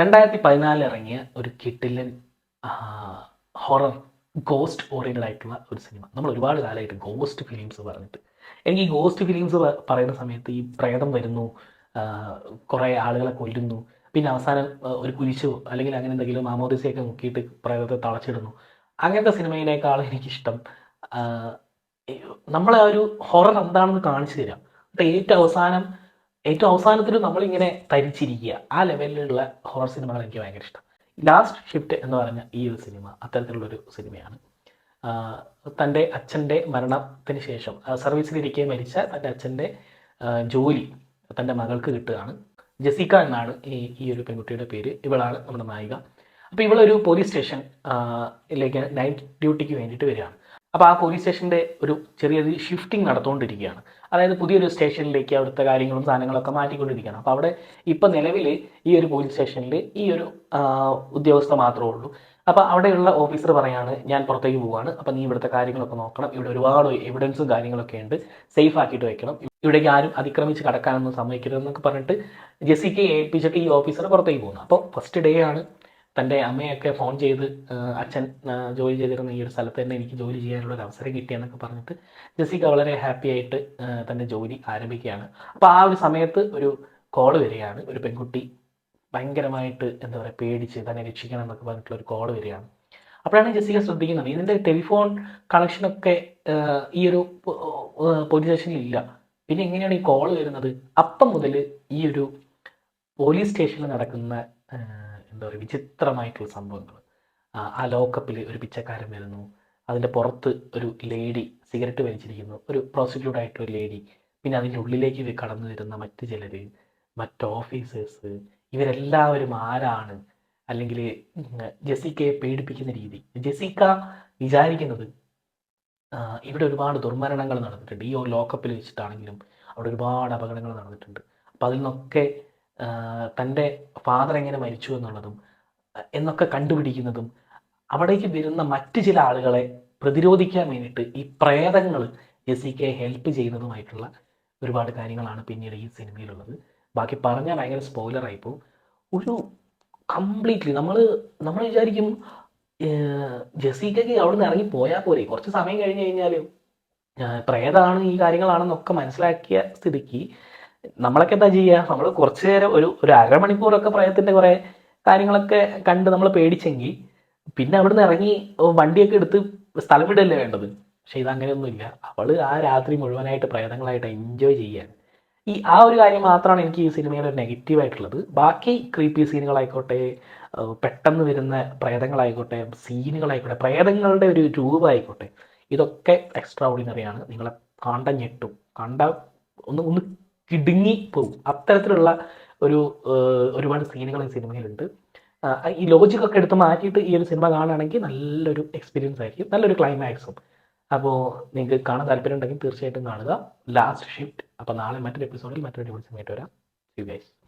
രണ്ടായിരത്തി പതിനാലിൽ ഇറങ്ങിയ ഒരു കിട്ടിലൻ ഹൊറർ ഗോസ്റ്റ് ഓറിയന്റഡ് ആയിട്ടുള്ള ഒരു സിനിമ നമ്മൾ ഒരുപാട് കാലമായിട്ട് ഗോസ്റ്റ് ഫിലിംസ് പറഞ്ഞിട്ട്. എനിക്ക് ഈ ഗോസ്റ്റ് ഫിലിംസ് പറയുന്ന സമയത്ത് ഈ പ്രേതം വരുന്നു കുറേ ആളുകളെ കൊല്ലുന്നു പിന്നെ അവസാനം ഒരു കുരിശോ അല്ലെങ്കിൽ അങ്ങനെ എന്തെങ്കിലും മാമോദിസയൊക്കെ മുക്കിയിട്ട് പ്രേതത്തെ തളച്ചിടുന്നു. അങ്ങനത്തെ സിനിമയിലേക്കാൾ എനിക്കിഷ്ടം നമ്മളെ ആ ഒരു ഹൊറർ എന്താണെന്ന് കാണിച്ചു തരാം. ഏറ്റവും അവസാനം ഏറ്റവും അവസാനത്തിൽ നമ്മളിങ്ങനെ തരിച്ചിരിക്കുക. ആ ലെവലിലുള്ള ഹൊറർ സിനിമകൾ എനിക്ക് ഭയങ്കര ഇഷ്ടം. ലാസ്റ്റ് ഷിഫ്റ്റ് എന്ന് പറഞ്ഞ ഈ ഒരു സിനിമ അത്തരത്തിലുള്ളൊരു സിനിമയാണ് തന്റെ അച്ഛന്റെ മരണത്തിന് ശേഷം സർവീസിലിരിക്കെ മരിച്ച തന്റെ അച്ഛന്റെ ജോലി തന്റെ മകൾക്ക് കിട്ടുകയാണ്. ജസിക്ക എന്നാണ് ഈ ഈ ഒരു പെൺകുട്ടിയുടെ പേര്. ഇവളാണ് നമ്മുടെ നായിക. അപ്പോൾ ഇവളൊരു പോലീസ് സ്റ്റേഷൻ ലേക്ക് നൈറ്റ് ഡ്യൂട്ടിക്ക് വേണ്ടിയിട്ട് വരികയാണ്. അപ്പോൾ ആ പോലീസ് സ്റ്റേഷന്റെ ഒരു ചെറിയൊരു ഷിഫ്റ്റിംഗ് നടത്തുകൊണ്ടിരിക്കുകയാണ് അതായത് പുതിയൊരു സ്റ്റേഷനിലേക്ക് അവിടുത്തെ കാര്യങ്ങളും സാധനങ്ങളൊക്കെ മാറ്റിക്കൊണ്ടിരിക്കുകയാണ്. അപ്പോൾ അവിടെ ഇപ്പം നിലവിൽ ഈ ഒരു പോലീസ് സ്റ്റേഷനിൽ ഈ ഒരു ഉദ്യോഗസ്ഥ മാത്രമേ ഉള്ളൂ. അപ്പോൾ അവിടെയുള്ള ഓഫീസർ പറയാണ് ഞാൻ പുറത്തേക്ക് പോവുകയാണ് അപ്പോൾ നീ ഇവിടുത്തെ കാര്യങ്ങളൊക്കെ നോക്കണം. ഇവിടെ ഒരുപാട് എവിഡൻസും കാര്യങ്ങളൊക്കെ ഉണ്ട്. സേഫ് ആക്കിയിട്ട് വെക്കണം. ഇവിടേക്ക് ആരും അതിക്രമിച്ച് കടക്കാനൊന്നും സമ്മതിക്കരുതെന്നൊക്കെ പറഞ്ഞിട്ട് ജെസിക്ക് ഏൽപ്പിച്ചിട്ട് ഈ ഓഫീസർ പുറത്തേക്ക് പോകുന്നു. അപ്പോൾ ഫസ്റ്റ് ഡേ ആണ് തന്റെ അമ്മയൊക്കെ ഫോൺ ചെയ്ത് അച്ഛൻ ജോലി ചെയ്തിരുന്ന ഈ ഒരു സ്ഥലത്ത് തന്നെ എനിക്ക് ജോലി ചെയ്യാനുള്ള ഒരു അവസരം കിട്ടിയെന്നൊക്കെ പറഞ്ഞിട്ട് ജെസിക്ക വളരെ ഹാപ്പി ആയിട്ട് തന്റെ ജോലി ആരംഭിക്കുകയാണ്. അപ്പോൾ ആ ഒരു സമയത്ത് ഒരു കോൾ വരികയാണ്. ഒരു പെൺകുട്ടി ഭയങ്കരമായിട്ട് എന്താ പറയുക പേടിച്ച് തന്നെ രക്ഷിക്കണം എന്നൊക്കെ പറഞ്ഞിട്ടുള്ള ഒരു കോൾ വരികയാണ്. അപ്പോഴാണ് ജെസിക്ക ശ്രദ്ധിക്കുന്നത്. ഇതിന്റെ ടെലിഫോൺ കണക്ഷനൊക്കെ ഈ ഒരു പോലീസ് സ്റ്റേഷനിൽ ഇല്ല. പിന്നെ എങ്ങനെയാണ് ഈ കോൾ വരുന്നത്? അപ്പം മുതൽ ഈ ഒരു പോലീസ് സ്റ്റേഷനിൽ നടക്കുന്ന എന്താ പറയുക വിചിത്രമായിട്ടുള്ള സംഭവങ്ങൾ. ആ ലോക്കപ്പിൽ ഒരു പിച്ചക്കാരൻ വരുന്നു. അതിന്റെ പുറത്ത് ഒരു ലേഡി സിഗരറ്റ് വലിച്ചിരിക്കുന്നു. ഒരു പ്രോസിക്യൂട്ട് ആയിട്ടൊരു ലേഡി. പിന്നെ അതിന്റെ ഉള്ളിലേക്ക് കടന്നു വരുന്ന മറ്റ് ചിലർ മറ്റ് ഓഫീസേഴ്സ് ഇവരെല്ലാവരും ആരാണ്? അല്ലെങ്കിൽ ജെസിക്കയെ പേടിപ്പിക്കുന്ന രീതി. ജെസിക്ക വിചാരിക്കുന്നത് ഇവിടെ ഒരുപാട് ദുർമരണങ്ങൾ നടന്നിട്ടുണ്ട്. ഈ ലോക്കപ്പിൽ വെച്ചിട്ടാണെങ്കിലും അവിടെ ഒരുപാട് അപകടങ്ങൾ നടന്നിട്ടുണ്ട്. അപ്പം അതിൽ നിന്നൊക്കെ തന്റെ ഫാദർ എങ്ങനെ മരിച്ചു എന്നുള്ളതും എന്നൊക്കെ കണ്ടുപിടിക്കുന്നതും അവിടേക്ക് വരുന്ന മറ്റ് ചില ആളുകളെ പ്രതിരോധിക്കാൻ വേണ്ടിയിട്ട് ഈ പ്രേതങ്ങൾ ജെസിക്കയെ ഹെൽപ്പ് ചെയ്യുന്നതുമായിട്ടുള്ള ഒരുപാട് കാര്യങ്ങളാണ് പിന്നീട് ഈ സിനിമയിലുള്ളത്. ബാക്കി പറഞ്ഞാൽ ഭയങ്കര സ്പോയിലറായി പോകും. ഒരു കംപ്ലീറ്റ്ലി നമ്മൾ നമ്മൾ വിചാരിക്കും ജെസിക്കയ്ക്ക് അവിടെ നിന്ന് ഇറങ്ങി പോയാൽ പോരെ. കുറച്ച് സമയം കഴിഞ്ഞ് കഴിഞ്ഞാൽ പ്രേതാണ് ഈ കാര്യങ്ങളാണെന്നൊക്കെ മനസ്സിലാക്കിയ സ്ഥിതിക്ക് നമ്മളൊക്കെ എന്താ ചെയ്യുക നമ്മൾ കുറച്ച് നേരം ഒരു ഒരു അരമണിക്കൂറൊക്കെ പ്രയത്തിന്റെ കുറേ കാര്യങ്ങളൊക്കെ കണ്ട് നമ്മൾ പേടിച്ചെങ്കിൽ പിന്നെ അവിടെ നിന്ന് ഇറങ്ങി വണ്ടിയൊക്കെ എടുത്ത് സ്ഥലം വിടല്ലേ വേണ്ടത്? പക്ഷെ ഇതങ്ങനെയൊന്നുമില്ല. അവൾ ആ രാത്രി മുഴുവനായിട്ട് പ്രേതങ്ങളായിട്ട് എൻജോയ് ചെയ്യാൻ. ഈ ആ ഒരു കാര്യം മാത്രമാണ് എനിക്ക് ഈ സിനിമയിൽ ഒരു നെഗറ്റീവ് ആയിട്ടുള്ളത്. ബാക്കി ക്രീപ്പി സീനുകളായിക്കോട്ടെ പെട്ടെന്ന് വരുന്ന പ്രേതങ്ങളായിക്കോട്ടെ സീനുകളായിക്കോട്ടെ പ്രേതങ്ങളുടെ ഒരു രൂപമായിക്കോട്ടെ ഇതൊക്കെ എക്സ്ട്രാ ഓർഡിനറിയാണ് നിങ്ങളെ കണ്ട ഞെട്ടും. കണ്ട ഒന്ന് ഒന്ന് കിടുങ്ങി പോകും അത്തരത്തിലുള്ള ഒരു ഒരുപാട് സീനുകൾ ഈ സിനിമയിലുണ്ട്. ഈ ലോജിക് ഒക്കെ എടുത്ത് മാറ്റിയിട്ട് ഈ ഒരു സിനിമ കാണുകയാണെങ്കിൽ നല്ലൊരു എക്സ്പീരിയൻസ് ആയിരിക്കും. നല്ലൊരു ക്ലൈമാക്സും അപ്പോൾ നിങ്ങൾക്ക് കാണാൻ താല്പര്യം ഉണ്ടെങ്കിൽ തീർച്ചയായിട്ടും കാണുക. ലാസ്റ്റ് ഷിഫ്റ്റ് അപ്പോൾ നാളെ മറ്റൊരു എപ്പിസോഡിൽ മറ്റൊരു സിനിമയായിട്ട് വരാം. You guys